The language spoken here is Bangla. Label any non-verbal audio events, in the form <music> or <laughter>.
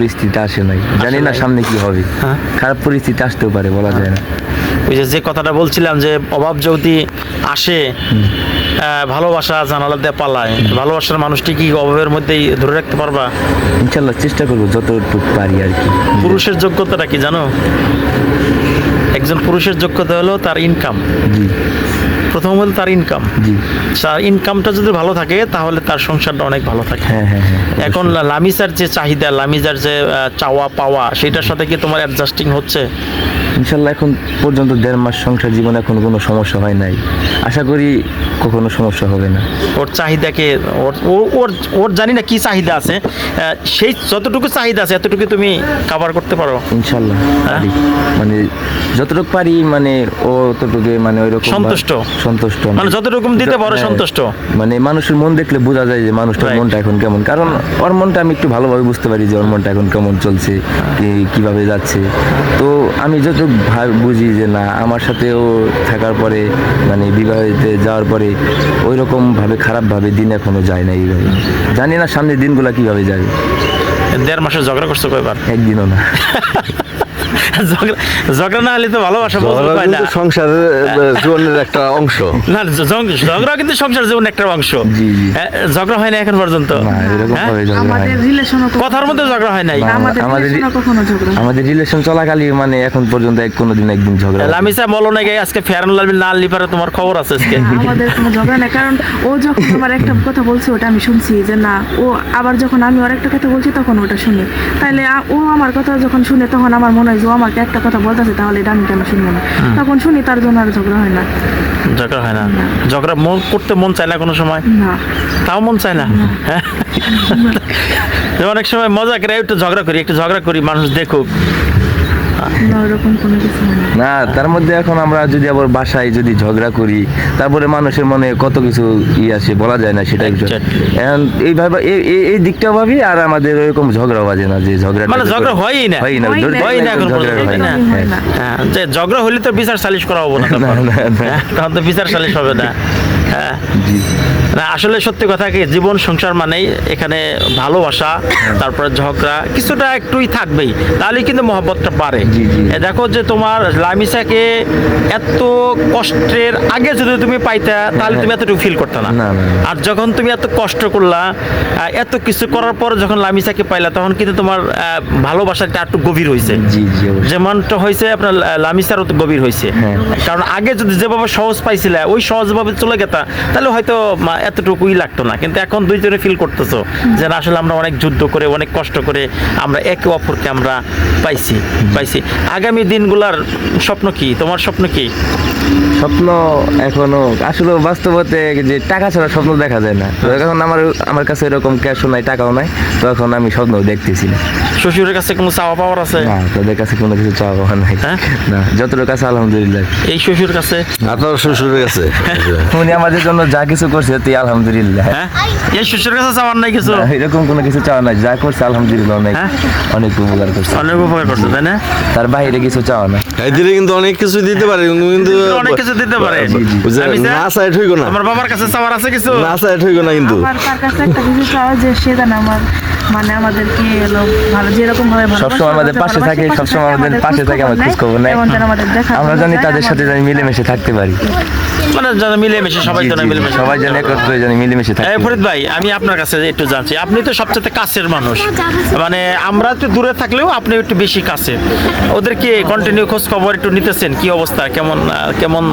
পরিস্থিতি আসে নাই। জানি না সামনে কি হবে। হ্যাঁ। খারাপ পরিস্থিতি আসতেও পারে বলা যায় না। ওই যে কথাটা বলছিলাম যে অভাব যদি আসে ভালোবাসা জানালা দিয়ে পালায় ভালোবাসার মানুষটি কি অভাবের মধ্যেই ধরে রাখতে পারবা? ইনশাল্লাহ চেষ্টা করব যতটুকু পারি আর কি। পুরুষের যোগ্যতাটা কি জানো? একজন পুরুষের যোগ্যতা হলো তার ইনকাম জি। প্রথম হলো তার ইনকাম তার ইনকামটা যদি ভালো থাকে তাহলে তার সংসারটা অনেক ভালো থাকে। হ্যাঁ হ্যাঁ হ্যাঁ এখন লামিজার যে চাহিদা লামিজার যে চাওয়া পাওয়া সেটার সাথে কি তোমার অ্যাডজাস্টিং হচ্ছে? ইনশাল্লাহ এখন পর্যন্ত দেড় মাস সংসার জীবনে এখন কোনো সমস্যা হয় নাই। আশা করি কখনো সমস্যা হবে না। ওর চাহিদাকে ওর ওর ওর জানি না কি চাহিদা আছে। সেই যতটুকু চাহিদা আছে এতটুকু তুমি কাভার করতে পারো। ইনশাল্লাহ পারি। মানে যতটুকু পারি মানে ও ততটুকু মানে ওই রকম সন্তুষ্ট? সন্তুষ্ট। মানে যতটুকু দিতে পারো হ্যাঁ, সন্তুষ্ট। মানে মানুষের মন দেখলে বোঝা যায় যে মানুষটার. মনটা এখন কেমন। কারণ ওর মনটা আমি একটু ভালোভাবে বুঝতে পারি যে ওর মনটা এখন কেমন চলছে কি- কীভাবে যাচ্ছে। তো আমি যত ভা- বুঝি যে না আমার সাথেও থাকার পরে মানে বিবাহিতে যাওয়ার পরে ওই রকম ভাবে খারাপ ভাবে দিন এখনও যায় না এইভাবে। জানি না সামনের দিনগুলো কীভাবে যাবে দেড় মাসে ঝগড়া করছ কয়বার? একদিনও না। <laughs> ঝগড়া না হলে তো ভালোবাসা না সংসারের আহ, জীবনের একটা অংশ না ঝগড়া কিন্তু সংসার জীবন একটা অংশ। হ্যাঁ, ঝগড়া হয় না এখন পর্যন্ত না হ্যাঁ? হয় না। কথার মধ্যে ঝগড়া হয় নাই আমাদের আমাদের রিলেশনও কখনো ঝগড়া হয় না। আমাদের রিলেশন চলাকালীন মানে এখন পর্যন্ত এক কোনোদিন একদিন ঝগড়া হয়নি। লামিসা বলো নাকি আজকে ফেরান লালবি না লিপারে তোমার খবর আছে আজকে আমাদের কোনো ঝগড়া নেই কারণ ও যখন আমার একটা কথা বলছে ওটা আমি শুনছি যে না ও আবার যখন আমি ওর একটা কথা বলছি তখন ওটা শুনি তাইলে ও আমার কথা যখন শুনে তখন আমার মনে হয় যে আমাকে একটা কথা বলতেছে তাহলে এটা আমি কেন শুনব না? তখন শুনি তার জন্য আর ঝগড়া হয় না। ঝগড়া হয় না? ঝগড়া মন করতে মন চায় না কোনো সময়? না। তাও মন চায় না? হ্যাঁ? অনেক সময় মজা করে একটু ঝগড়া করি একটু ঝগড়া করি মানুষ দেখুক। না ওরকম কোনো কিছু না না তার মধ্যে এখন আমরা যদি আবার বাসায় যদি ঝগড়া করি তারপরে মানুষের মনে কত কিছু ই আসে বলা যায় না সেটা এখন এইভাবে এই- এই- এই দিকটা ভাবি আর আমাদের ওইরকম ঝগড়া বাজে না যে ঝগড়া মানে ঝগড়া হয়ই না। হয় না হয় না। এখন ঝগড়া হয় যে ঝগড়া হলে তো বিচার সালিশ করা হব না না, তারপর। না, না। হ্যাঁ, তখন তো বিচার সালিশ হবে না <laughs> হ্যাঁ না আসলে সত্যি কথা কি জীবন সংসার মানেই এখানে ভালোবাসা তারপরে ঝগড়া কিছুটা একটুই থাকবেই তাহলে কিন্তু মহব্বতটা। এ দেখো যে তোমার লামিসাকে এত কষ্টের আগে যদি তুমি পাইতা তাহলে তুমি এতটুকু ফিল করতে না। আর যখন তুমি এত কষ্ট করলা এত কিছু করার পর যখন লামিসাকে পাইলা তখন কিন্তু তোমার ভালোবাসাটা একটু গভীর হয়েছে। যেমনটা হয়েছে আপনার লা- লামিসারও তো গভীর হয়েছে হ্যাঁ। কারণ আগে যদি যেভাবে সহজ পাইছিলে ওই সহজভাবে চলে গেতা তাহলে হয়তো এতটুকুই লাগতো না। কিন্তু এখন দুইজনে ফিল করতেছো যে আসলে আমরা অনেক যুদ্ধ করে, অনেক কষ্ট করে আমরা একে অপরকে আমরা পাইছি পাইছি। আগামী দিনগুলার স্বপ্ন কি? তোমার স্বপ্ন কি? স্বপ্ন এখনও আসলে বাস্তবতে যে টাকা ছাড়া স্বপ্ন দেখা যায় না। তো এখন আমার আমার কাছে এরকম ক্যাশও নাই টাকাও নাই তো এখন আমি স্বপ্ন দেখতেছি না। শ্বশুরের কাছে কোনো চাওয়া পাওয়ার আছে? না তাদের কাছে কোনো কিছু চাওয়া পাওয়া নাই। হ্যাঁ? না যতটুকু কাছে আলহামদুলিল্লাহ। এই শ্বশুর কাছে? আপনার শ্বশুরের কাছে? <laughs> উনি আমাদের জন্য যা কিছু করছে তুই আলহামদুলিল্লাহ। হ্যাঁ? এই শ্বশুরের কাছে চাওয়ার নাই কিছু? এরকম কোনো কিছু চাওয়া নাই। যা করছে আলহামদুলিল্লাহ অনেক হ্যাঁ? অনেক উপকার করছে। অনেক উপকার করছে তাই না? তার বাইরে কিছু চাওয়া না এদিকে কিন্তু অনেক কিছু দিতে পারে কিন্তু কিন্তু অনেক কিছু দিতে পারে না চাই ঠিক না। আমার বাবার কাছে চাওয়ার আছে কিছু? না চাই ঠিক না কিন্তু। আমার কাছে একটা কিছু চাওয়া যে সেটা আমার মানে আমাদেরকে এলো ভালো যেরকম ভাবে সবসময় আমাদের পাশে থাকে সবসময় আমাদের পাশে থাকে আমাদের খোঁজ খবর নেয় এবং যেন আমাদের দেখা আমরা জানি তাদের সাথে জানি মিলেমিশে থাকতে পারি। মানে যেন মিলেমিশে সবাই যেন জি, জি, মিলেমিশে সবাই যেন একত্রে জানি মিলেমিশে এই ফরিদ ভাই আমি আপনার কাছে একটু জানছি আপনি তো সবচেয়ে কাছের মানুষ। মানে আমরা একটু দূরে থাকলেও আপনি একটু বেশি কাছে ওদেরকে কন্টিনিউ খোঁজ খবর একটু নিতেছেন কি অবস্থা কেমন কেমন